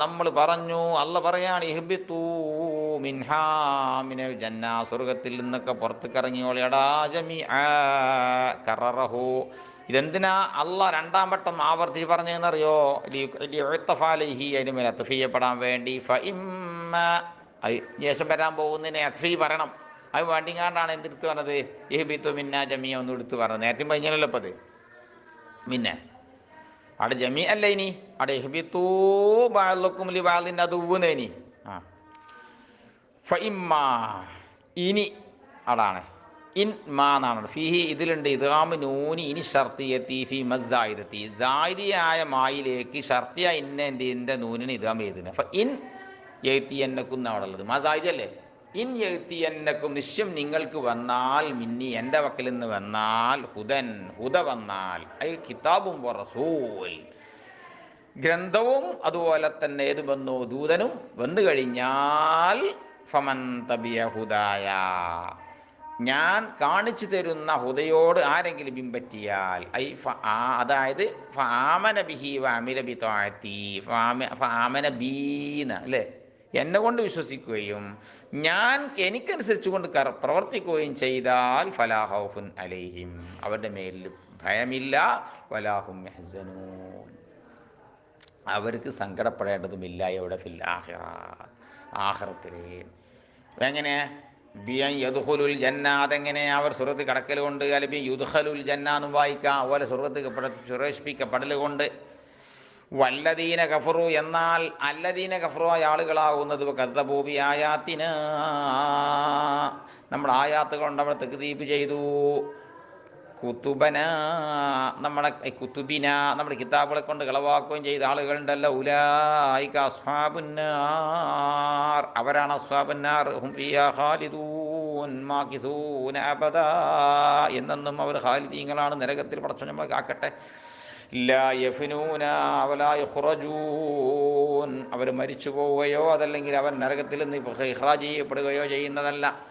നമ്മൾ പറഞ്ഞു അല്ല പറയാണ് മിൻഹാമിനൽ മിൻഹാ മിനൽ ജന്ന സ്വർഗത്തിൽ നിന്നൊക്കെ പുറത്തേക്ക് ഇറങ്ങിയോളെടാ ജമി കററഹു. ഇതെന്തിനാ? അല്ല രണ്ടാം വട്ടം ആവർത്തിച്ച് പറഞ്ഞതെന്നറിയോ? ലിഹി അതിന് വേണ്ടി. ഫ വരാൻ പോകുന്നതിനെ അത്ഫി പറയണം. അത് വേണ്ടിങ്ങാണ്ടാണ് എന്തെടുത്ത് പറഞ്ഞത്? ഇഹ്ബിത്തു മിന്ന ജമിയ ഒന്ന് എടുത്ത് പറഞ്ഞത്. നേരത്തെ പറഞ്ഞല്ലോ ഇപ്പം അത് പിന്നെ അവിടെ ജമി അല്ല ഇനി അവിടെ ഇഹ്ബിത്തൂ ബാലക്കും ലി ബാലിന്റെ അത് ഇനി ആ ഫഇമ്മ ഇനി അതാണ് ഇൻ മാ എന്നാണ് ഫിഹി ഇതിലുണ്ട് ഇതാമ് നൂനി ഇനി ഷർത്തിയെത്തി ഫി മസ്സായിരത്തി ജാരിയായ മായിലേക്ക് ഷർത്തിയ ഇന്ന എന്റെ നൂനിന് ഇതാം എഴുതുന്നത് അപ്പം ഇൻ എഴുത്തി എന്നക്കും അവിടെ ഉള്ളത് മസായിദല്ലേ ഇൻ എഴുത്തി എന്നക്കും നിശ്ചയം നിങ്ങൾക്ക് വന്നാൽ മിന്നി എന്റെ വക്കിൽ നിന്ന് വന്നാൽ ഹുദൻ ഹുദ വന്നാൽ ഐ കിതാബും റസൂൽ. ഗ്രന്ഥവും അതുപോലെ തന്നെ ഏത് വന്നു? ദൂതനും വന്നു കഴിഞ്ഞാൽ ഫമൻ തബിയ ഹുദായ. ഞാൻ കാണിച്ചു തരുന്ന ഹുദയോട് ആരെങ്കിലും പിൻപറ്റിയാൽ ഐ ഫ ആ അതായത് ഫാമന ബിഹി വാമില ബി താഴ്ത്തി ഫാമന ബീന അല്ലേ? എന്നെ കൊണ്ട് വിശ്വസിക്കുകയും ഞാൻ എനിക്കനുസരിച്ച് കൊണ്ട് പ്രവർത്തിക്കുകയും ചെയ്താൽ ഫലാഹൗഫുൻ അലൈഹിം. അവരുടെ മേലിൽ ഭയമില്ല വലാഹും മെഹസനൂൻ അവർക്ക് സങ്കടപ്പെടേണ്ടതുമില്ല എവിടെ? ഫിൽ ആഹിറ ആഹ്റത്തിൽ എങ്ങനെ? ബിയൻ യദുഹുലുൽ ജന്ന അതെങ്ങനെ? അവർ സുഹൃത്ത് കടക്കൽ കൊണ്ട് അല്ലെങ്കിൽ യുദ്ഹലുൽ ജന്ന എന്നും വായിക്കാം. അതുപോലെ സുഹൃത്ത് പ്രവേശിപ്പിക്കപ്പെടൽ കൊണ്ട് വല്ലദീന കഫറു എന്നാൽ അല്ലദീന കഫറു ആയ ആളുകളാവുന്നത് കർത്തഭൂമി ആയാത്തിന്. നമ്മൾ ആയാത്തുകൾ കൊണ്ട് നമ്മൾ തെക്കുതീപ്പ് ചെയ്തു. കുത്തുബന നമ്മളെ കുത്തുബിന നമ്മുടെ കിതാബുകളെ കൊണ്ട് കളവാക്കുകയും ചെയ്ത ആളുകളുണ്ടല്ലോ. ഉലായിക്ക അസ്ഹാബുന്നാർ. അവരാണ് അസ്വാബുന്നാർ എന്നും അവർ ഹാലിദീങ്ങളാണ് നരകത്തിൽ പടച്ചു നമ്മളെ കാക്കട്ടെ. അവർ മരിച്ചു പോവുകയോ അതല്ലെങ്കിൽ അവൻ നരകത്തിൽ നിന്ന് ഇഹ്റാജ് ചെയ്യപ്പെടുകയോ ചെയ്യുന്നതല്ല.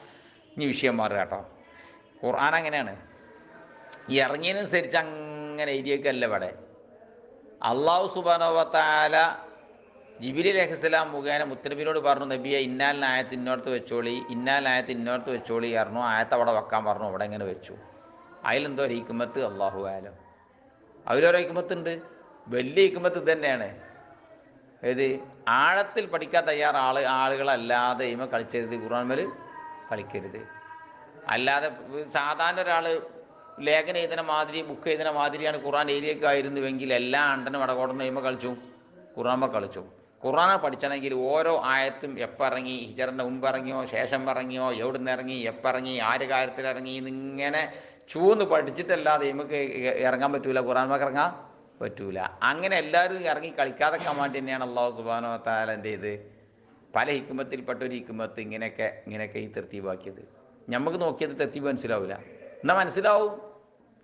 ഇനി വിഷയം മാറുക കേട്ടോ. ഖുർആൻ അങ്ങനെയാണ്. ഈ ഇറങ്ങിയതിനനുസരിച്ച് അങ്ങനെ എഴുതിയേക്കല്ല ഇവിടെ. അള്ളാഹു സുബാനോവത്താല ജിബിലി അലഹിസ്ലാം മുഖേന മുത്തനബിനോട് പറഞ്ഞു നബിയെ ഇന്നാൽ ആയത്ത് ഇന്നോടത്ത് വെച്ചോളി ഇന്നാൽ ആയത്ത് ഇന്നോടത്ത് വെച്ചോളി പറഞ്ഞു. ആയത്ത് അവിടെ വെക്കാൻ പറഞ്ഞു അവിടെ ഇങ്ങനെ വെച്ചു. അതിലെന്തോ ഒരു ഹിക്കുമത്ത് അള്ളാഹു ആലം. അതിലൊരു ഹിക്മത്തുണ്ട് വലിയ ഹിക്കുമത്ത് ഇത് തന്നെയാണ് ഏത് ആഴത്തിൽ പഠിക്കാൻ തയ്യാറ ആൾ ആളുകളല്ലാതെ ഇമ കളിച്ചരുത് ഖുർആൻമേൽ കളിക്കരുത്. അല്ലാതെ സാധാരണ ഒരാൾ ലേഖന എഴുതുന്ന മാതിരി ബുക്ക് എഴുതുന്ന മാതിരിയാണ് ഖുറാൻ എഴുതിയേക്കായിരുന്നുവെങ്കിൽ എല്ലാ അണ്ടനും വടകോടനും ഇമ കളിച്ചു ഖുറാൻമ കളിച്ചു. ഖുറാനെ പഠിച്ചണമെങ്കിൽ ഓരോ ആയത്തും എപ്പിറങ്ങി ഹിജറിന്റെ മുമ്പ് ഇറങ്ങിയോ ശേഷം ഇറങ്ങിയോ എവിടുന്ന് ഇറങ്ങി എപ്പിറങ്ങി ആര് കാര്യത്തിൽ ഇറങ്ങി എന്നിങ്ങനെ ചൂന്ന് പഠിച്ചിട്ടല്ലാതെ നമുക്ക് ഇറങ്ങാൻ പറ്റൂല ഖുറാൻമക്ക് ഇറങ്ങാൻ പറ്റൂല. അങ്ങനെ എല്ലാവരും ഇറങ്ങി കളിക്കാതെ വേണ്ടി തന്നെയാണ് അള്ളാഹു സുബാനോ താലന്റെ ഇത്. പല ഹിക്കുമത്തിൽപ്പെട്ട ഒരു ഹിക്കുമത്ത് ഇങ്ങനെയൊക്കെ ഇങ്ങനെയൊക്കെ ഈ തെർത്തീവാക്കിയത് നമുക്ക് നോക്കിയത് തെർത്തീവ് മനസ്സിലാവില്ല എന്നാൽ മനസ്സിലാവും.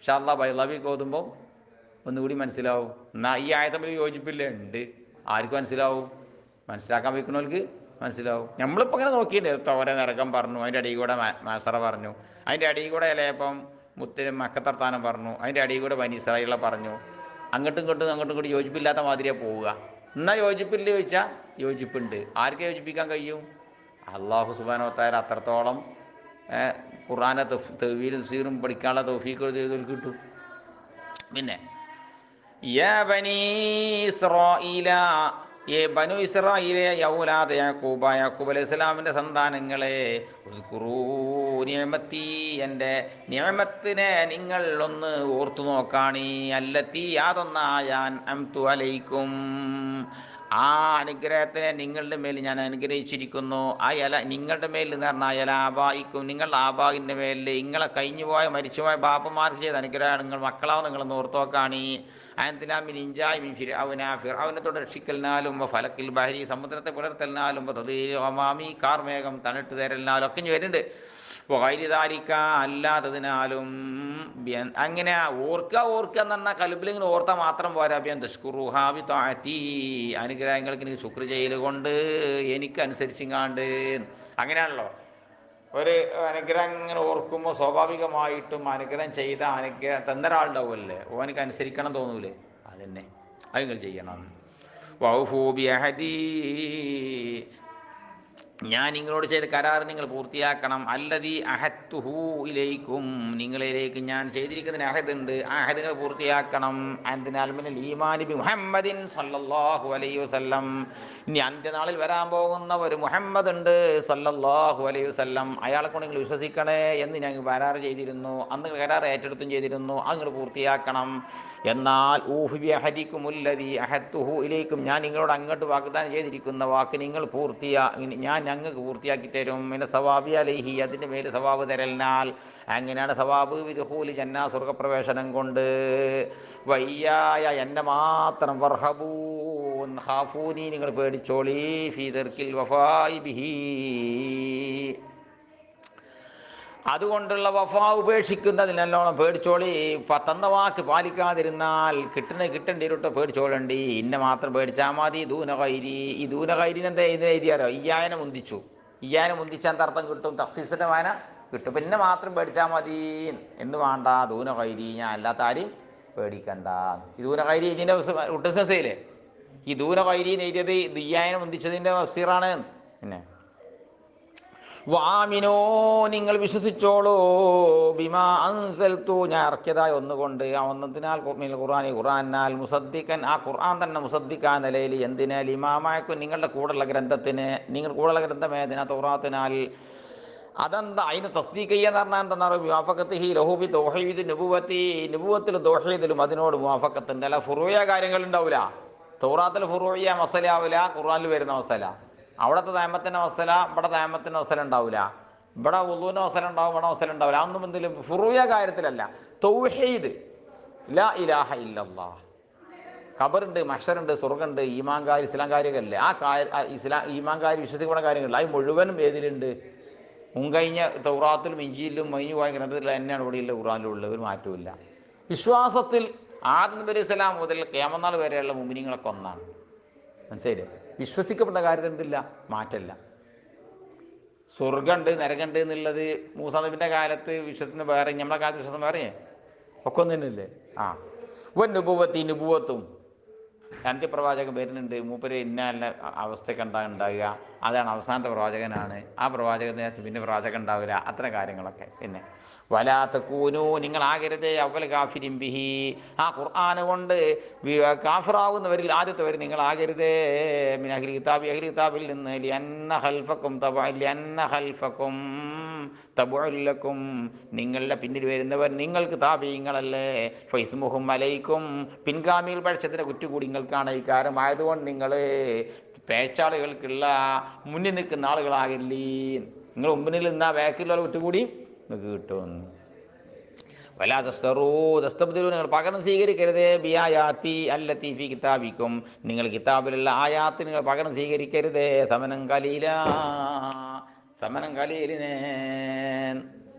ഷാല്ലാ ബൈലാബിക്ക് കോതുമ്പോൾ ഒന്നുകൂടി മനസ്സിലാവും. എന്നാൽ ഈ ആയ തമ്മിൽ യോജിപ്പില്ല ഉണ്ട്. ആർക്ക് മനസ്സിലാവും. മനസ്സിലാക്കാൻ വയ്ക്കുന്നവർക്ക് മനസ്സിലാവും. നമ്മളിപ്പോൾ ഇങ്ങനെ നോക്കിയിട്ടുണ്ട്. തോര നിറക്കം പറഞ്ഞു അതിന്റെ അടിയിൽ കൂടെ മാസറ പറഞ്ഞു അതിന്റെ അടിയിൽ കൂടെ ഇലയപ്പം മുത്തിന് മക്കത്തർത്താനം പറഞ്ഞു അതിന്റെ അടിയിൽ കൂടെ വനീസറയുള്ള പറഞ്ഞു. അങ്ങോട്ടും ഇങ്ങോട്ടും അങ്ങോട്ടും ഇങ്ങോട്ടും യോജിപ്പില്ലാത്ത മാതിരിയാണ് പോവുക. എന്നാൽ യോജിപ്പില്ല ചോദിച്ചാൽ യോജിപ്പുണ്ട്. ആർക്കെ യോജിപ്പിക്കാൻ കഴിയും? അള്ളാഹു സുബാനോത്തായാലും അത്രത്തോളം ഖുറാനെ തെവീലും സീറും പഠിക്കാനുള്ള തൗഫീഖ് ചെയ്തവർക്ക് കിട്ടും. പിന്നെ ഏ ബനു ഇസ്രായിലെ യൗലാദ യാക്കൂബ യാക്കൂബ് അലൈഹി സ്വലാമിന്റെ സന്താനങ്ങളെ നിയമത്തി എന്റെ നിയമത്തിനെ നിങ്ങൾ ഒന്ന് ഓർത്തു നോക്കാണി അല്ലത്തി യാതൊന്നായാൻ അംതു അലൈക്കും. ആ അനുഗ്രഹത്തിനെ നിങ്ങളുടെ മേൽ ഞാൻ അനുഗ്രഹിച്ചിരിക്കുന്നു. ആ ഇല നിങ്ങളുടെ മേൽ എന്ന് പറഞ്ഞാൽ ഇല ആബായിക്കും നിങ്ങളുടെ ആബായിന്റെ മേലിൽ നിങ്ങളെ കഴിഞ്ഞുപോയ മരിച്ചുപോയ ബാപ്പമാർക്ക് ചെയ്ത അനുഗ്രഹം നിങ്ങൾ മക്കളാവും. നിങ്ങൾ നോർത്തോക്കാണി അയന്തിലാമിൻ ഇഞ്ചായി മിൻ ഫിർ അവന ഫിർ അവനത്തോട് രക്ഷിക്കലിനാലും ഫലക്കിൽ ബഹരി സമുദ്രത്തെ പുലർത്തലിനാലും ഒമാമി കാർമേഘം തണിട്ട് തരലിനാലും ഒക്കെ വരുന്നുണ്ട്. അല്ലാത്തതിനാലും അങ്ങനെ ഓർക്കുക ഓർക്കുക എന്ന് പറഞ്ഞാൽ കലുബിലിങ്ങനെ ഓർത്ത മാത്രം പോരാ. ബിയൻ താഴ്ത്തി അനുഗ്രഹങ്ങൾക്ക് എനിക്ക് ശുക്ർ ചെയ്യൽ കൊണ്ട് എനിക്കനുസരിച്ചിങ്ങാണ്ട്. അങ്ങനെയാണല്ലോ. ഒരു അനുഗ്രഹം ഇങ്ങനെ ഓർക്കുമ്പോൾ സ്വാഭാവികമായിട്ടും അനുഗ്രഹം ചെയ്ത അനുഗ്രഹം തന്ന ഒരാളുണ്ടാവുമല്ലേ ഓനക്ക് അനുസരിക്കണം തോന്നൂലേ? അതന്നെ. അത് നിങ്ങൾ ചെയ്യണം. വൗഫൂബി അഹദീ ഞാൻ നിങ്ങളോട് ചെയ്ത കരാർ നിങ്ങൾ പൂർത്തിയാക്കണം. അല്ലതി അഹത്തുഹു ഇലേക്കും. നിങ്ങളിലേക്ക് ഞാൻ ചെയ്തിരിക്കുന്നതിന് അഹദ് ഉണ്ട് ആ അഹദ് നിങ്ങൾ പൂർത്തിയാക്കണം. അതിനാൽ മിനൽ ഈമാനി ബി മുഹമ്മദിൻ സല്ലല്ലാഹു അലൈഹി വസല്ലം. ഇനി അന്ത്യനാളിൽ വരാൻ പോകുന്ന ഒരു മുഹമ്മദ് ഉണ്ട് സല്ലല്ലാഹു അലൈഹി വസല്ലം. അയാളെ കൊണ്ട് നിങ്ങൾ വിശ്വസിക്കണേ എന്ന് ഞങ്ങൾ കരാർ ചെയ്തിരുന്നു. അന്ന് കരാർ ഏറ്റെടുത്തും ചെയ്തിരുന്നു. അത് നിങ്ങൾ പൂർത്തിയാക്കണം. എന്നാൽ ഊഹി ബി അഹദിക്കുമുല്ലതി അഹത്തുഹു ഇലേക്കും. ഞാൻ നിങ്ങളോട് അങ്ങോട്ട് വാഗ്ദാനം ചെയ്തിരിക്കുന്ന വാക്ക് നിങ്ങൾ പൂർത്തിയാ ഞാൻ ഞങ്ങൾക്ക് പൂർത്തിയാക്കി തരും. പിന്നെ സവാബി അലൈഹി അതിന്റെ മേൽ സവാബ് തരലിനാൽ അങ്ങനെയാണ് സവാബ് വിദുഹൂലി ജന്ന സ്വർഗപ്രവേശനം കൊണ്ട്. വയ്യായ എന്നെ മാത്രം വർഹബൂൻ ഹാഫൂനി നിങ്ങൾ പേടിച്ചോളി. ഫീ ദർക്കിൽ വഫായി ബിഹി. അതുകൊണ്ടുള്ള വഫാ ഉപേക്ഷിക്കുന്നതിൽ നല്ലോണം പേടിച്ചോളി. പത്തന്ന തന്ന വാക്ക് പാലിക്കാതിരുന്നാൽ കിട്ടണ കിട്ടേണ്ടി ഇരുട്ടോ പേടിച്ചോളണ്ടി. ഇന്നെ മാത്രം പേടിച്ചാൽ മതി. ദൂനകൈരി ഈ ദൂനകൈരിനെന്താ ഇതിനെ എഴുതിയാലോ? ഇയ്യായനെ മുന്തിച്ചു. ഇയ്യാനെ മുന്തിച്ചാൽ തർത്ഥം കിട്ടും? തക്സീസിന്റെ വായന കിട്ടും. പിന്നെ മാത്രം പേടിച്ചാൽ മതി. എന്ന് വേണ്ട? ദൂനകൈരി ഞാൻ അല്ലാത്ത ആരും പേടിക്കണ്ട. ഈ ദൂനകൈരി ഇതിന്റെ ഉട്ടസയില്ലേ ഈ ദൂനകൈരി എഴുതിയത് ഇത് ഇയ്യായനെ മുന്തിച്ചതിന്റെ തഫ്സീറാണ് പിന്നെ വാമിനോ നിങ്ങൾ വിശ്വസിച്ചോളൂ. ബിമാ അൻസൽത്തു ഞാൻ ഇറക്കിയതായ ഒന്നുകൊണ്ട്. ആ ഒന്നതിനാൽ ഖുർആൻ ഖുർആാനി ഖുർആനാൽ മുസദ്ദിക്കൻ ആ ഖുർആൻ തന്നെ മുസദ്ദിക്കാൻ നിലയിൽ എന്തിനാൽ ഇമാമായക്കും നിങ്ങളുടെ കൂടെയുള്ള ഗ്രന്ഥത്തിന് നിങ്ങൾ കൂടെയുള്ള ഗ്രന്ഥം ഏതിനാ? തോറാത്തിനാൽ. അതെന്താ? അതിന് തസ്തീക്ക് എന്ന് പറഞ്ഞാൽ എന്താ? മുവാഫക്കത്ത് ഹി ലഹൂബി ദോഹീദ് നുബുവത്തി നുബുവത്തിലും ദോഹീദിലും അതിനോട് മുവാഫക്കത്തുണ്ട് അല്ല ഫുറൂയ കാര്യങ്ങളുണ്ടാവില്ല തോറാത്തിൽ ഫുറോയ ഫുറൂയ മസല ഖുർആനിൽ വരുന്ന മസല. അവിടുത്തെ താമത്തിന്റെ മസല ഇവിടെ താമത്തിന്റെ അവസരം ഉണ്ടാവില്ല ഇവിടെ ഉള്ളൂന്റെ അവസരം ഉണ്ടാവും ഇവിടെ അവസരം ഉണ്ടാവില്ല. അതൊന്നും എന്തെങ്കിലും ഫുറൂയ കാര്യത്തിലല്ല. തൗഹീദ്. ലാ ഇലാഹ ഇല്ലല്ലാ ഖബറുണ്ട് മഷറുണ്ട് സ്വർഗമുണ്ട് ഈമാൻകാർ ഇസ്ലാംകാരികളല്ലേ ആ കാര്യ ഇസ്ലാം ഈമാങ്കാർ വിശ്വസിക്കുന്ന കാര്യങ്ങളില്ല അത് മുഴുവനും ഏതിലുണ്ട്? മുൻകഴിഞ്ഞ തൗറാത്തിലും ഇഞ്ചിയിലും മൈഞ്ഞു പോയ ഗ്രന്ഥത്തിൽ തന്നെയാണ് ഇവിടെയുള്ള ഖുറാനിലുള്ളത് ഒരു മാറ്റമില്ല വിശ്വാസത്തിൽ ആദ്യം നബി അലൈഹി മുതൽ കേമനാൾ വരെയുള്ള മുമിനിങ്ങളൊക്കെ ഒന്നാണ്. മനസ്സിലായില്ലേ? വിശ്വസിക്കപ്പെട്ട കാര്യത്തിൽ എന്തില്ല മാറ്റമില്ല സ്വർഗമുണ്ട് നരകമുണ്ട് എന്നുള്ളത് മൂസാ നബിന്റെ കാലത്ത് വിശ്വസിന് വേറെ നമ്മളെ കാലത്ത് വിശ്വസം വേറെ? ഒക്കെ ഒന്നും തന്നെയല്ലേ ആ. വൻ നുപുവത്തി. നുപുവത്തും അന്ത്യപ്രവാചകം വരുന്നുണ്ട് മൂപ്പര് ഇന്ന അവസ്ഥയൊക്കെ ഉണ്ടാ ഉണ്ടാകുക അതാണ് അവസാനത്തെ പ്രവാചകനാണ്. ആ പ്രവാചകത്തിന് പിന്നെ പ്രവാചകൻ ഉണ്ടാവില്ല അത്തരം കാര്യങ്ങളൊക്കെ. പിന്നെ വലാത്ത കൂനു നിങ്ങളാകരുത് അവൽ കാഫിരിം ബിഹി. ആ ഖുർആാന് കൊണ്ട് കാഫിറാവുന്നവരിൽ ആദ്യത്തെ നിങ്ങളാകരുത്. മിൻ അഹ്ലി കിതാബി അഹ്ലി കിതാബിൽ നിന്ന് ലിയന്ന ഹൽഫക്കും തബ ലിയന്ന ഹൽഫക്കും തബുല്ലക്കും നിങ്ങളുടെ പിന്നിൽ വരുന്നവർ നിങ്ങൾക്ക് താപീയങ്ങളല്ലേ. ഫൈസ്മുഹും അലൈക്കും. പിൻഗാമികൾ പഴച്ചതിന്റെ കുറ്റുകൂടി നിങ്ങൾക്കാണ് ഈ കാര്യം. ആയതുകൊണ്ട് നിങ്ങൾ പേച്ചാളുകൾക്കുള്ള മുന്നിൽ നിൽക്കുന്ന ആളുകളാകില്ലേ നിങ്ങൾ മുമ്പിൽ നിന്നാ ബാക്കിലുള്ള കുറ്റുകൂടി നിങ്ങൾക്ക് കിട്ടും. വലാ ദസ്തബ്ദിലു നിങ്ങൾ പകരം സ്വീകരിക്കരുത്. ബിയായാത്തി അല്ല തീഫി കിതാബിക്കും. നിങ്ങൾ കിതാബിലുള്ള ആയാത്ത് നിങ്ങൾ പകരം സ്വീകരിക്കരുത്. സമനം കലീല സമനം കലീലിനെ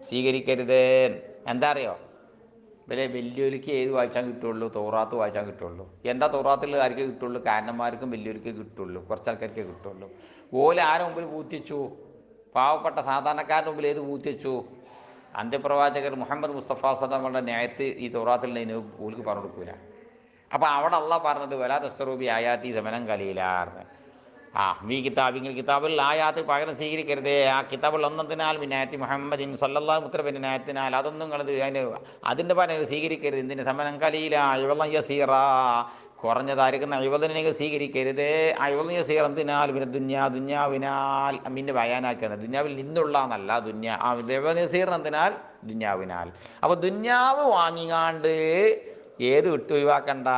സ്വീകരിക്കരുത് എന്താ അറിയോ? ഇവരെ വലിയൊരുക്ക് ഏത് വായിച്ചാൽ കിട്ടുള്ളൂ? തോറാത്ത് വായിച്ചാൽ കിട്ടുള്ളൂ. എന്താ തോറാത്തുള്ള ആർക്കേ കിട്ടുള്ളൂ? കാരണന്മാർക്കും വലിയൊരുക്ക് കിട്ടുള്ളൂ. കുറച്ച് ആൾക്കാർക്കേ കിട്ടുള്ളൂ. ഓല ആരെ മുമ്പിൽ പൂത്തിച്ചു? പാവപ്പെട്ട സാധാരണക്കാരുടെ മുമ്പിൽ ഏത് പൂത്തിച്ചു? അന്ത്യപ്രവാചകർ മുഹമ്മദ് മുസ്തഫ സദാമുള്ള ന്യായത്ത് ഈ തോറാത്തിൽ നിന്ന് ഓൽക്ക് പറഞ്ഞു കൊടുക്കൂല അപ്പോൾ അവിടെ അള്ള പറഞ്ഞത് വലാ ദസ്തറൂബി ആയാത്തി സമനം കലയിലാർന്ന് ആ ഈ കിതാബ് ഇങ്ങനെ കിതാബിൽ ആയാത്തിൽ പകരം സ്വീകരിക്കരുതേ. ആ കിതാബിൽ ഒന്നതിനാൽ മിനായത്തി മുഹമ്മദിൻ സല്ലാ മുത്തറബിൻ നായത്തിനാൽ അതൊന്നും കളത് അതിന് അതിന്റെ പകരം സ്വീകരിക്കരുത്. ഇതിന്റെ സമനം കലയില ഇവളം യസീറ. കുറഞ്ഞതായിരിക്കുന്ന അഴിവതിനെ നിങ്ങൾ സ്വീകരിക്കരുത്. അഴിവൽ യസീർ എന്തിനാൽ? പിന്നെ ദുന്യാ ദുന്യാവിനാൽ. അമ്മിന്റെ ബയാനാക്കാണ് ദുന്യാവിൽ നിന്നുള്ള എന്നല്ല ദുന്യാ. ആ യസീർ എന്തിനാൽ? ദുന്യാവിനാൽ. അപ്പോൾ ദുന്യാവ് വാങ്ങിങ്ങാണ്ട് ഏത് വിട്ട് ഒഴിവാക്കണ്ട?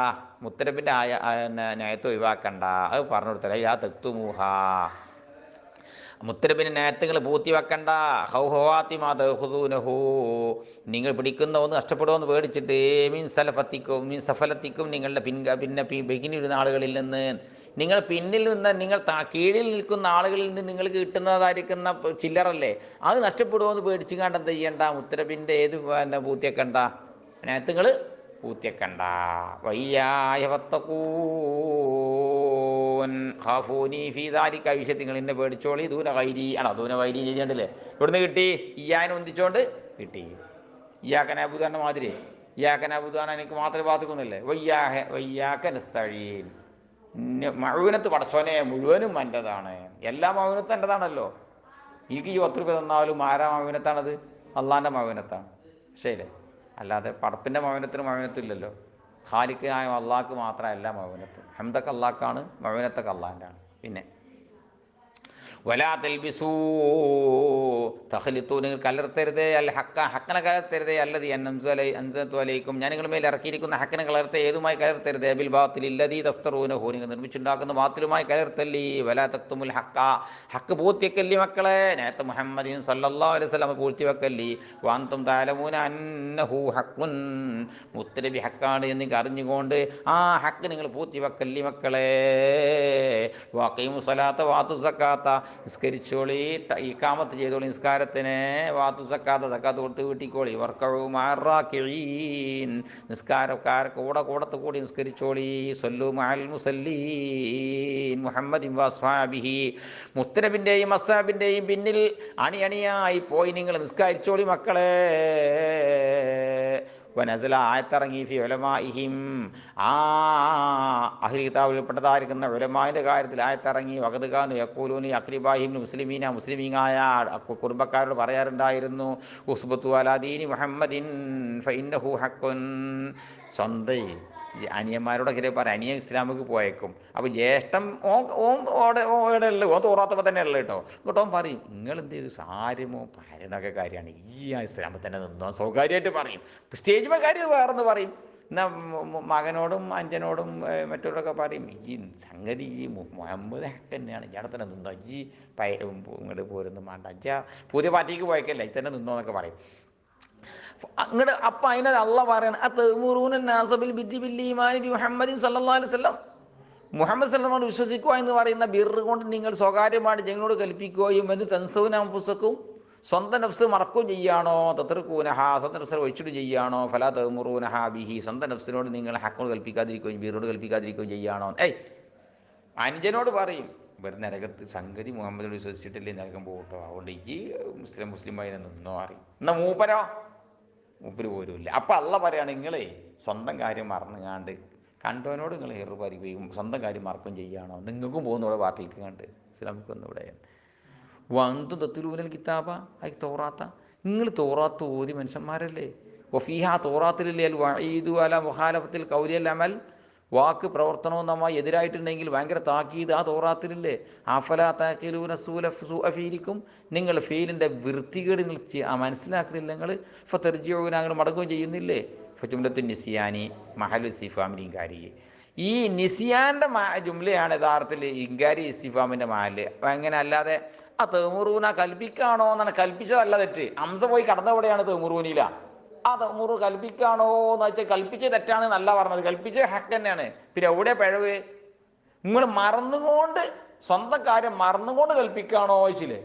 മുത്തരബിന്റെ ആയ നയത്ത് ഒഴിവാക്കണ്ട. അത് പറഞ്ഞു കൊടുത്തല്ല? യാ തെക്തുമൂഹ. മുത്തരപ്പിന് നേത്തങ്ങൾ പൂത്തി വെക്കണ്ട ദഹുദൂനഹു നിങ്ങൾ പിടിക്കുന്ന ഒന്ന് നഷ്ടപ്പെടുമെന്ന് പേടിച്ചിട്ട് മീൻ സലഫത്തിക്കും മീൻ സഫലത്തിക്കും നിങ്ങളുടെ പിൻക പിന്നെ പി- ബിഗിനിരുന്ന ആളുകളിൽ നിന്ന്. നിങ്ങൾ പിന്നിൽ നിന്ന് നിങ്ങൾ കീഴിൽ നിൽക്കുന്ന ആളുകളിൽ നിന്ന് നിങ്ങൾക്ക് കിട്ടുന്നതായിരിക്കുന്ന ചില്ലറല്ലേ? അത് നഷ്ടപ്പെടുമോ എന്ന് പേടിച്ചു കണ്ട് എന്ത് ചെയ്യണ്ട? മുത്തരപ്പിന്റെ ഏത് പൂത്തിയേക്കണ്ട നേരത്തുകൾ പൂത്തിയേക്കണ്ട വയ്യായ വത്തക്കൂൻ. ഖാഫൂനി ഫീ എന്നെ പേടിച്ചോളി. ദൂന വൈരി. ആണോ? ദൂന വൈരി ചെയ്യണ്ടല്ലേ ഇവിടുന്ന് കിട്ടി. ഇയാനെ ഒന്നിച്ചോണ്ട് കിട്ടി. ഇയാക്കനാബുദാന്റെ മാതിരി. ഇയാക്കനാബുദാൻ എനിക്ക് മാത്രമേ ബാധിക്കുന്നില്ലേ വയ്യാഹ വയ്യാക്കനസ്തഴീൻ മഴുവിനത്ത് പടച്ചോനെ മുഴുവനും എന്റെതാണ് എല്ലാ മൗനത്തും എന്റെതാണല്ലോ എനിക്ക് ഈ ഒത്തിരി രൂപ തന്നാലും ആരാ മൗനത്താണത്? അള്ളാന്റെ മൗനത്താണ്. ശരി അല്ലാതെ പടപ്പിന്റെ മൗനത്തിന് മൗനത്തും ഇല്ലല്ലോ ഖാലിക്കിനായ അള്ളാഹ്ക്ക് മാത്രമല്ല മൗനത്ത്. ഹംദക്ക് അള്ളാഹ്ക്കാണ് മൗനത്തൊക്കെ അള്ളാഹിന്റെ ആണ് പിന്നെ വലാ തെൽബിസൂ. തഹലിത്തു നിങ്ങൾ കലർത്തരുത് അല്ല ഹക്ക ഹക്കനെ കലർത്തരുത് അല്ലതി അൻസലൈ അൻസത്തു അലൈക്കും. ഞാൻ നിങ്ങൾ മേൽ ഇറക്കിയിരിക്കുന്ന ഹക്കനെ കലർത്ത ഏതുമായി കലർത്തരുത്? അബിൽ ബാത്തിൽ ഇല്ലതീ ദഫ്തറൂനഹു നിങ്ങൾ നിർമ്മിച്ചുണ്ടാക്കുന്ന ബാത്തിലുമായി കലർത്തല്ലീ. വലാ തക്തുമുൽ ഹക്ക. ഹക്ക് പൂർത്തിയക്കല്ലി മക്കളെ. നേരത്തെ മുഹമ്മദീൻ സല്ലല്ലാഹു അലൈഹി വസല്ലം പൂർത്തിവെക്കല്ലി വാന്തും താലമൂന അന്നഹു ഹക്കുൻ മുത്തരബി ഹക്കാണ് എന്ന് അറിഞ്ഞുകൊണ്ട് ആ ഹക്ക് നിങ്ങൾ പൂർത്തിവെക്കല്ലി മക്കളെ. വാക്കയും സലാത്ത വാത്തു സക്കാത്ത നിസ്കരിച്ചോളി ഈ കാമത്ത് ചെയ്തോളി നിസ്കാരത്തിന് വാത്തു സക്കാത്ത സക്കാത്ത് കൊടുത്ത് വീട്ടിക്കോളി. വർക്കവും മാറാക്കിഴീൻ നിസ്കാരക്കാർ കൂടെ കൂടത്ത് കൂടി നിസ്കരിച്ചോളി. സൊല്ലു മഹൽ മുസല്ലീൻ. മുഹമ്മദ് ഇംവാസ്വാബിഹി മുത്തരബിന്റെയും അസാബിന്റെയും പിന്നിൽ അണിയണിയായി പോയി നിങ്ങൾ നിസ്കരിച്ചോളി മക്കളെ. വനസല ആയത്തിറങ്ങി ഫി ഉലമായിഹിം ആ അഹിൽ കിതാബിൽപ്പെട്ടതായിരിക്കുന്ന ഉലമാവിന്റെ കാര്യത്തിൽ ആയത്തിറങ്ങി വകതുകാനു യക്കൂലൂനി അക്രിബാഹിം മുസ്ലിമീന മുസ്ലിമീങ്ങായ കുടുംബക്കാരോട് പറയാറുണ്ടായിരുന്നു ഉസ്ബത്തു അലാദീനി മുഹമ്മദിൻ ഫൈനഹു ഹക്കുൻ സ്വന്തം അനിയന്മാരോടൊക്കെ പറയാം അനിയൻ ഇസ്ലാമിക്ക് പോയേക്കും. അപ്പോൾ ജ്യേഷ്ഠം ഓ ഓം ഓടെ ഓടെ ഉള്ളു ഓ തോറാത്തപ്പോൾ തന്നെ ഉള്ളു കേട്ടോ. എന്നിട്ട് ഓൻ പറയും നിങ്ങൾ എന്ത് ചെയ്തു? സാരമോ പറയുന്നൊക്കെ കാര്യമാണ്. ഈ ഇസ്ലാമിൽ തന്നെ നിന്നോ? സ്വകാര്യമായിട്ട് പറയും. സ്റ്റേജ് കാര്യം വേറെന്ന് പറയും. എന്നാൽ മകനോടും അഞ്ചനോടും മറ്റുള്ളവരൊക്കെ പറയും ഈ സംഗതി ഈ മുഹമ്മദ് തന്നെയാണ്. ഇയാളെ തന്നെ നിന്നോ? ഈ പയ ഇങ്ങോട്ട് പോരുന്നു മാണ്ട. അജ്ജ പുതിയ പാർട്ടിക്ക് പോയേക്കല്ലേ? ഇത് തന്നെ നിന്നോ എന്നൊക്കെ പറയും. അങ്ങോട്ട് അപ്പ അതിനത് അള്ള പറയണം. മുഹമ്മദ് സല്ലമോട് വിശ്വസിക്കുക എന്ന് പറയുന്ന ബിറ് കൊണ്ട് നിങ്ങൾ സ്വകാര്യമായിട്ട് ജനങ്ങളോട് കൽപ്പിക്കുകയും എന്ന് തൻസവും പുസ്തകവും സ്വന്തം നഫ്സ് മറക്കുകയും ചെയ്യാണോ? തത്രക്കൂനഹ സ്വന്തം നഫ്സിനെ ഒഴിച്ചിട്ട് ചെയ്യാണോ? ഫലാ തെമുറൂനഹ ബിഹി സ്വന്തം നഫ്സിനോട് നിങ്ങൾ ഹക്കോട് കൽപ്പിക്കാതിരിക്കുകയും ബീറോട് കൽപ്പിക്കാതിരിക്കുകയും ചെയ്യാണോ? ഏയ് അഞ്ചനോട് പറയും ഇവർ നരകത്ത് സംഗതി മുഹമ്മദിനോട് വിശ്വസിച്ചിട്ടില്ലേ? നരകം പോകട്ടോ അതുകൊണ്ട് ഈ മുസ്ലിം മുസ്ലിമായി നിന്നോ? അറിയും എന്നാ മൂപ്പരോ? മൂപ്പര് പോരുമില്ല അപ്പോൾ അല്ല പറയുകയാണ് നിങ്ങളെ സ്വന്തം കാര്യം മറന്നുകാണ്ട് കണ്ടവനോട് നിങ്ങൾ ഹെറു പറയുകയും സ്വന്തം കാര്യം മറക്കുകയും ചെയ്യുകയാണോ നിങ്ങൾക്കും പോകുന്നവിടെ പാർട്ടിക്ക് കണ്ട് ഇസ്ലാമിക്കൊന്നും ഇവിടെ വന്തും തത്തിലൂനൽ കിതാബ അത് തോറാത്ത. നിങ്ങൾ തോറാത്ത് ഓതി മനുഷ്യന്മാരല്ലേ? വഫീഹ തോറാത്തിലല്ലേ അൽ വഈദു അല മുഖാലഫത്തിൽ കൗരിയൽ അമൽ വാക്ക് പ്രവർത്തനവും നമ്മ എതിരായിട്ടുണ്ടെങ്കിൽ ഭയങ്കര താക്കീത്. ആ തോറാത്തിലില്ലേ? അഫല താക്കീലൂന സൂല സൂഅഫീരിക്കും നിങ്ങൾ ഫീലിന്റെ വൃത്തികേട് നിങ്ങൾ മനസ്സിലാക്കുന്നില്ല നിങ്ങൾ ഇപ്പോൾ തെർജിയോവിനെ അങ്ങനെ മടങ്ങുകയും ചെയ്യുന്നില്ലേ? ഫുജുംലത്തു നിസിയാനി മഹലു സിഫാമിൻ ഇങ്കാരി ഈ നിസിയാന്റെ ജുംലയാണ് യഥാർത്ഥത്തിൽ ഇങ്കാരി ഇസ്തിഫാമിന്റെ മഹൽ. അങ്ങനെ അല്ലാതെ ആ തേമുറൂന കൽപ്പിക്കാണോ എന്നാണ് കൽപ്പിച്ചതല്ല തെറ്റ്. അംസ പോയി കടന്നവിടെയാണ് തെമുറൂനില. അത് തമൂറ് കൽപ്പിക്കാണോ എന്ന് വെച്ചാൽ കൽപ്പിച്ച് തെറ്റാണെന്നല്ല പറഞ്ഞത്. കൽപ്പിച്ച് ഹക്ക് തന്നെയാണ്. പിന്നെ എവിടെ പിഴവ്? നിങ്ങൾ മറന്നുകൊണ്ട് സ്വന്തം കാര്യം മറന്നുകൊണ്ട് കൽപ്പിക്കുകയാണോ ചോദിച്ചില്ലേ?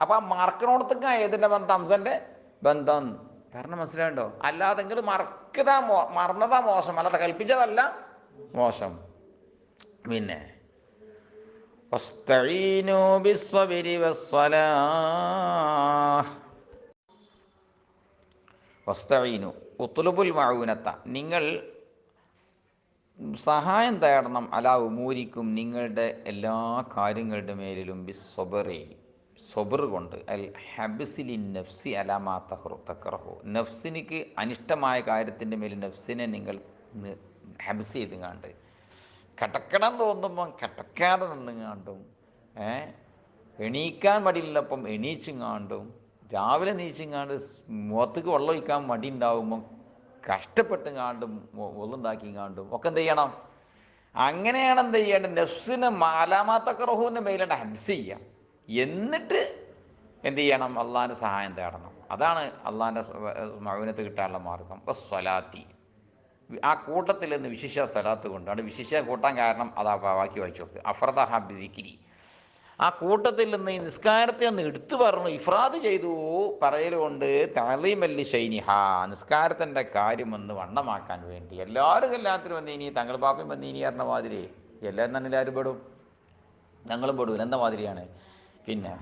അപ്പൊ ആ മറക്കണോടത്തേക്ക് ഏതിന്റെ ബന്ധം? ഹംസന്റെ ബന്ധം. കാരണം മനസ്സിലാവുണ്ടോ? അല്ലാതെങ്കിൽ മറക്കതാ മോ മറന്നതാ മോശം. അല്ലാതെ കൽപ്പിച്ചതല്ല മോശം. പിന്നെ വസ്തഈനു ബിസ്സബിരി വസ്സലാ വസ്തഈനു ഉത്തുലുബുൽ മഴൂനത്ത നിങ്ങൾ സഹായം തേടണം അലാ ഉമൂരിക്കും നിങ്ങളുടെ എല്ലാ കാര്യങ്ങളുടെ മേലിലും ബി സൊബറി സൊബർ കൊണ്ട്. അൽ ഹബിസിലി നഫ്സി അലാമാ തഹ്റു തക്രഹു. നഫ്സിനിക്ക് അനിഷ്ടമായ കാര്യത്തിന്റെ മേൽ നഫ്സിനെ നിങ്ങൾ ഹബ്സ് ചെയ്ത് കണ്ട് കിടക്കണം തോന്നുമ്പം കിടക്കാതെ നിന്നുങ്ങാണ്ടും ഏ? എണീക്കാൻ മടിയില്ലപ്പം എണീച്ചുങ്ങാണ്ടും രാവിലെ നീച്ചിങ്ങാണ്ട് മുഖത്തേക്ക് വെള്ളം ഒഴിക്കാൻ മടി ഉണ്ടാവുമ്പം കഷ്ടപ്പെട്ടുങ്ങാണ്ടും ഒന്നുണ്ടാക്കിങ്ങാണ്ടും ഒക്കെ എന്ത് ചെയ്യണം? അങ്ങനെയാണ് എന്ത് ചെയ്യേണ്ടത്? നെഫ്സിന് മാലാമാത്തക്കറഹുവിന്റെ മേലുണ്ട് ഹബ്സ് ചെയ്യാം എന്നിട്ട് എന്ത് ചെയ്യണം? അള്ളാഹിന്റെ സഹായം തേടണം. അതാണ് അള്ളാഹിന്റെ മൗനത്ത് കിട്ടാനുള്ള മാർഗം. ഇപ്പം സ്വലാത്തി ആ കൂട്ടത്തിൽ നിന്ന് വിശിഷ്യ സ്വലാത്ത് കൊണ്ടാണ് വിശിഷ്യ കൂട്ടാൻ കാരണം അതാ ബാക്കി വായിച്ചു നോക്ക്. അഫ്രദ ഹാബിദിക്കിരി ആ കൂട്ടത്തിൽ നിന്ന് ഈ നിസ്കാരത്തെ ഒന്ന് എടുത്തു പറഞ്ഞു. ഇഫ്രാദ് ചെയ്തു. പറയലുകൊണ്ട് തളീമല്ലി ഷൈനിഹ നിസ്കാരത്തിന്റെ കാര്യം ഒന്ന് വണ്ണമാക്കാൻ വേണ്ടി. എല്ലാവരും എല്ലാത്തിനും വന്നീനി തങ്ങൾ പാപ്പയും വന്നീനി പറഞ്ഞ മാതിരി എല്ലാവരും തന്നെ എല്ലാവരും പെടും. ഞങ്ങളും പെടും. എന്താ മാതിരിയാണ്? പിന്നെ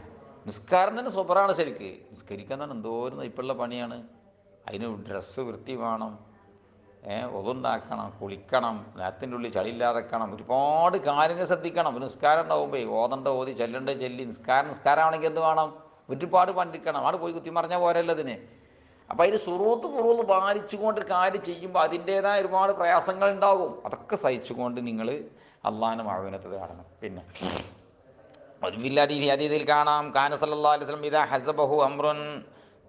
നിസ്കാരം തന്നെ സൂപ്പറാണ് ശരിക്ക്. നിസ്കരിക്കാൻ തന്നെ എന്തോരം ഇപ്പോഴുള്ള പണിയാണ്. അതിന് ഡ്രസ്സ് വൃത്തി വേണം. ഒതുണ്ടാക്കണം കുളിക്കണം നേരത്തിന്റെ ഉള്ളിൽ ചളിയില്ലാതെക്കണം ഒരുപാട് കാര്യങ്ങൾ ശ്രദ്ധിക്കണം. നിസ്കാരം ഉണ്ടാവുമ്പോൾ ഓതണ്ട ഓതി ചെല്ലണ്ട ചെല്ലി നിസ്കാരം നിസ്കാരമാണെങ്കിൽ എന്ത് വേണം? ഒരുപാട് പണ്ടിക്കണം. അവിടെ പോയി കുത്തിമറിഞ്ഞ പോരല്ലോ അതിന് അപ്പം അതിന് സുറൂത്ത് പുറൂത്ത് പാലിച്ചുകൊണ്ട് കാര്യം ചെയ്യുമ്പോൾ അതിന്റേതായ ഒരുപാട് പ്രയാസങ്ങൾ ഉണ്ടാകും. അതൊക്കെ സഹിച്ചുകൊണ്ട് നിങ്ങൾ അള്ളാഹാനും മഴവിനത്തത് കാണണം. പിന്നെ ഒരുവില്ലാതി അതീതിയിൽ കാണാം. കാന സല്ലല്ലാഹു അലൈഹി വസല്ലം ഇദാ ഹസബഹു അമ്രുൻ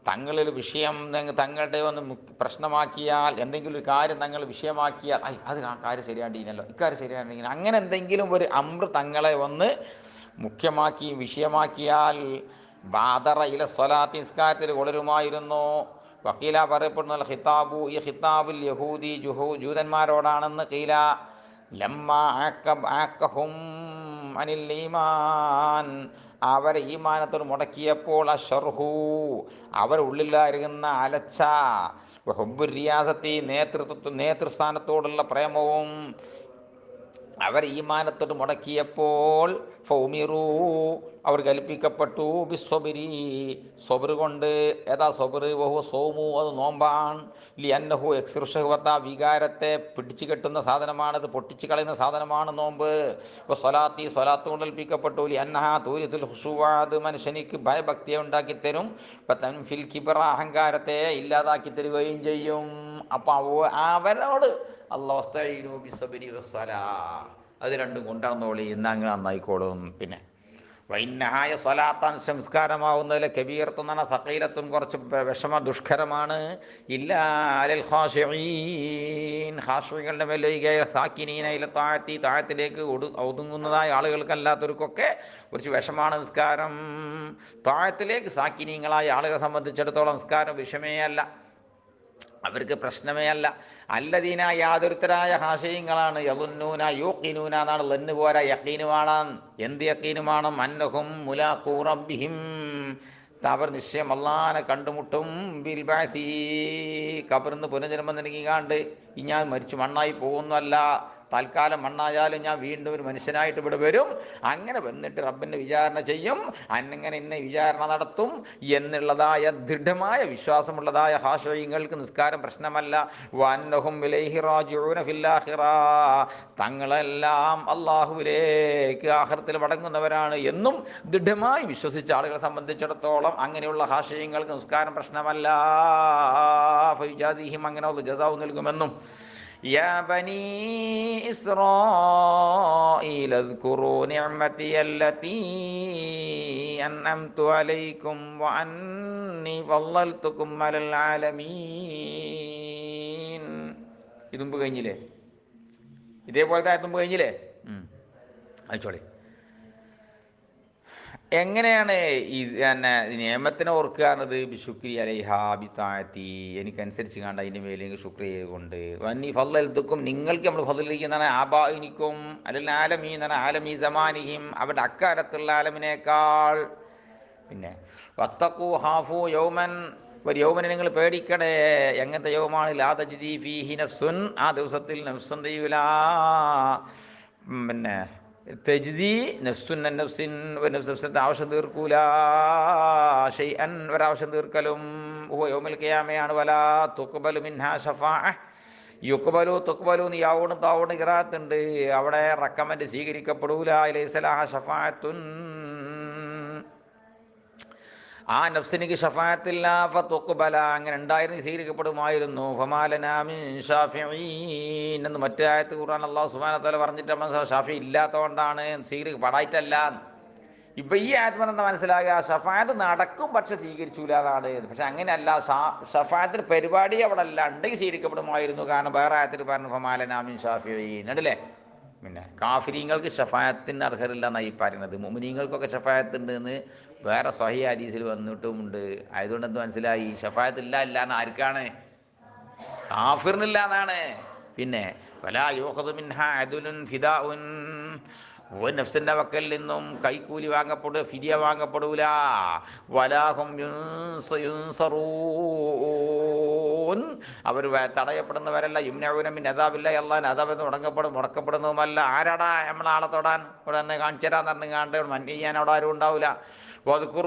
തങ്ങളൊരു വിഷയം തങ്ങളുടെ ഒന്ന് പ്രശ്നമാക്കിയാൽ എന്തെങ്കിലും ഒരു കാര്യം തങ്ങൾ വിഷയമാക്കിയാൽ ഐ അത് ആ കാര്യം ശരിയാണ്ടിനല്ലോ ഇക്കാര്യം ശരിയാണ്ടിങ്ങനെ അങ്ങനെ എന്തെങ്കിലും ഒരു അമ്ര തങ്ങളെ ഒന്ന് മുഖ്യമാക്കി വിഷയമാക്കിയാൽ ബാദറ ഇല സ്വലാത്തി നിസ്കാരത്തിൽ വളരുമായിരുന്നു വക്കീല പറയപ്പെടുന്ന ഹിതാബു ഈ ഹിതാബുൽ യഹൂദി ജുഹു ജൂതന്മാരോടാണെന്ന് കീല ലമ്മ ആക്ക- ആക്കഹും അനിൽ ഈമാൻ. അവരെ ഈമാനത്തോട് മുടക്കിയപ്പോൾ അഷർഹു അവരുള്ളിലായിരുന്ന അലച്ച ഹുബുർ റിയാസത്തി നേതൃത്വ നേതൃസ്ഥാനത്തോടുള്ള പ്രേമവും അവർ ഈമാനത്തോട് മുടക്കിയപ്പോൾ ഫൗമിറു. അവർ കൽപ്പിക്കപ്പെട്ടു. ബിസ്വബിരി. സ്വബർ കൊണ്ട് ഏതാ സ്വബർ വഹു സോമു. അത് നോമ്പാൻ ലി അന്നഹു എക്സിർഷഹവത്ത. വികാരത്തെ പിടിച്ചു കെട്ടുന്ന സാധനമാണത് പൊട്ടിച്ചു കളയുന്ന സാധനമാണ് നോമ്പ്. ഇപ്പോൾ സ്വലാത്തി. സ്വലാത്ത് കൊണ്ട് കൽപ്പിക്കപ്പെട്ടു ലി തൂര്യത്തിൽ ഹുഷുവാത് മനുഷ്യനിക്ക് ഭയഭക്തിയെ ഉണ്ടാക്കി തരും. ഇപ്പം തൻഫിൽ കിബറ. അഹങ്കാരത്തെ ഇല്ലാതാക്കി തരികയും ചെയ്യും. അപ്പം അവരോട് അള്ളവസ്ഥ ബിസ്വബിരി വസ്സലാ. അത് രണ്ടും കൊണ്ടുവന്നോളി ഇന്ന് അങ്ങ് നന്നായിക്കോളും. പിന്നെ വൈന്നായ സ്വലാത്താൻ സംസ്കാരമാവുന്നതിൽ കബീർത്തുന്ന ഫക്കീലത്തും കുറച്ച് വ- വിഷമ ദുഷ്കരമാണ്. ഇല്ല അലൽ ഹാഷിഈൻ ഹാഷികളുടെ മേലൊഴികെ സാക്കിനീനയിലെ താഴ്ത്തി താഴത്തിലേക്ക് ഒടു ഒതുങ്ങുന്നതായ ആളുകൾക്കല്ലാത്തവർക്കൊക്കെ കുറച്ച് വിഷമാണ് നിസ്കാരം. താഴത്തിലേക്ക് സാക്കിനീങ്ങളായ ആളുകളെ സംബന്ധിച്ചിടത്തോളം നിസ്കാരം വിഷമേ അല്ല. അവർക്ക് പ്രശ്നമേ അല്ല. അല്ലദീന യാതൊരുത്തരായ ഹാഷയങ്ങളാണ് യലുന്നൂന യൂക്കിനൂന എന്നാണ് ലന്ന് പോരാ. യക്കീനുമാണ് എന്ത് യക്കീനുമാണ് അന്നഹും മുലാഖൂ റബ്ബിഹിം. അവർ നിശ്ചയം അള്ളാനെ കണ്ടുമുട്ടും. ബിൽബാസി കബറിന്ന് പുനർജന്മം നൽകി കാണ്ട് ഈ ഞാൻ മരിച്ചു മണ്ണായി പോകുന്നല്ല തൽക്കാലം മണ്ണായാലും ഞാൻ വീണ്ടും ഒരു മനുഷ്യനായിട്ട് ഇവിടെ വരും. അങ്ങനെ വന്നിട്ട് റബ്ബിന്റെ വിചാരണ ചെയ്യും. അന്നങ്ങനെ എന്നെ വിചാരണ നടത്തും എന്നുള്ളതായ ദൃഢമായ വിശ്വാസമുള്ളതായ ഹാഷയങ്ങൾക്ക് നിസ്കാരം പ്രശ്നമല്ല. വന്നഹും തങ്ങളെല്ലാം അള്ളാഹുവിലേക്ക് ആഹ്റത്തിൽ മടങ്ങുന്നവരാണ് എന്നും ദൃഢമായി വിശ്വസിച്ച ആളുകളെ സംബന്ധിച്ചിടത്തോളം അങ്ങനെയുള്ള ഹാഷയങ്ങൾക്ക് നിസ്കാരം പ്രശ്നമല്ല. ഫൈജാദിഹിം അങ്ങനെ ജസാവ് നൽകുമെന്നും يا بني إسرائيل اذكروا نعمتي التي أنعمت عليكم وأني فضلتكم على العالمين ഇതുമ്പ് കഴിഞ്ഞില്ലേ ഇതേപോലത്തെ ആയത്തുമ്പ് കഴിഞ്ഞില്ലേ ഉം. അയച്ചോളി എങ്ങനെയാണ് ഈ എന്നെ നിയമത്തിനെ ഓർക്കുക എന്നത്? ബിശുക്രി അലൈഹാബി താഴ്ത്തി. എനിക്കനുസരിച്ച് കണ്ട അതിന്റെ മേലേക്ക് ശുക്രി ചെയ്തുകൊണ്ട്. വന്നി ഫലത്തുക്കും നിങ്ങൾക്ക് നമ്മൾ ഫലിക്കുന്നതാണ് ആബായിനിക്കും അല്ലെങ്കിൽ ആലമീ എന്നാണ് ആലമീ സമാനിഹിം അവരുടെ അക്കാലത്തുള്ള ആലമിനേക്കാൾ. പിന്നെ വത്തക്കു ഹാഫു യൗമൻ ഒരു യൗമനെ നിങ്ങൾ പേടിക്കണേ. എങ്ങനത്തെ യൗമാണ്? ലാതജിദി ഫീഹി നഫ്സുൻ ആ ദിവസത്തിൽ നഫ്സൻ ചെയ്യൂല പിന്നെ തെജ്ദി നഫ്സുൻ നഫ്സിൻ നഫ്സിന്റെ ആവശ്യം തീർക്കൂല. ഷെയ്അൻ ഒരാവശ്യം തീർക്കലും. യോമിൽ ഖിയാമയാണ്. വല തുക്കുബലു മിൻഹാ ഷഫാ യുക്കുബലു തുക്കുബലു നീ യാവോണ് താവോണ് ഇറാത്തുണ്ട്. അവിടെ റക്കമെന്റ് സ്വീകരിക്കപ്പെടൂല. ഇലൈസലാഹ ഷഫാത്തുൻ ആ നഫ്സിനിക്ക് ഷഫാത്തില്ല ഫത്തുക്കുബല അങ്ങനെ ഉണ്ടായിരുന്നു സ്വീകരിക്കപ്പെടുമായിരുന്നു. ഫമാലനാമിൻ എന്ന് മറ്റേ ആയത്ത് ഖുർആൻ അള്ളാഹു സുബാനത്തോലെ പറഞ്ഞിട്ട് നമ്മൾ ഷാഫി ഇല്ലാത്തതുകൊണ്ടാണ് സ്വീകരിക്കപ്പെടായിട്ടല്ല ഇപ്പൊ ഈ ആയത്ത് പറഞ്ഞാൽ മനസ്സിലാകുക ഷഫാത്ത് നടക്കും പക്ഷെ സ്വീകരിച്ചൂല എന്നാണ് പക്ഷെ അങ്ങനെയല്ല ഷഫായത്തിന് പരിപാടി അവിടെ അല്ല ഉണ്ടെങ്കിൽ സ്വീകരിക്കപ്പെടുമായിരുന്നു. കാരണം വേറെ ആയത്തിൽ പറഞ്ഞു ഫമാലനാമിൻ ഷാഫിൻ ഉണ്ടല്ലേ പിന്നെ കാഫിരീങ്ങൾക്ക് ഷഫായത്തിന് അർഹരില്ല ഈ പറയുന്നത്. മുമിനീങ്ങൾക്കൊക്കെ ഷഫായത്ത് ഉണ്ട് എന്ന് വേറെ സ്വഹി ഹദീസിൽ വന്നിട്ടുമുണ്ട്. ആയതുകൊണ്ട് എന്ത് മനസ്സിലായി? ഷഫായത്ത് ഇല്ല ഇല്ല എന്ന് ആർക്കാണ്? കാഫിറിനില്ല എന്നാണ് പിന്നെ വലാ യൂഹദു അദുലുൻ വക്കൽ നിന്നും കൈക്കൂലി വാങ്ങപ്പെടുക ഫിരിയ വാങ്ങപ്പെടൂല. വലാഹും യുൻസ- അവർ തടയപ്പെടുന്നവരല്ല. യുംനൂനമിൻ അതാബില്ല അള്ളാൻ അതാബെന്ന് മുടങ്ങപ്പെടും മുടക്കപ്പെടുന്നതുമല്ല. ആരാടാ നമ്മളാളെ തൊടാൻ? ഇവിടെ തന്നെ കാണിച്ചു തരാൻ തന്നെ കാണ്ട് മഞ്ഞ് ചെയ്യാൻ അവിടെ ആരും ഉണ്ടാവില്ല. വധുക്കുറു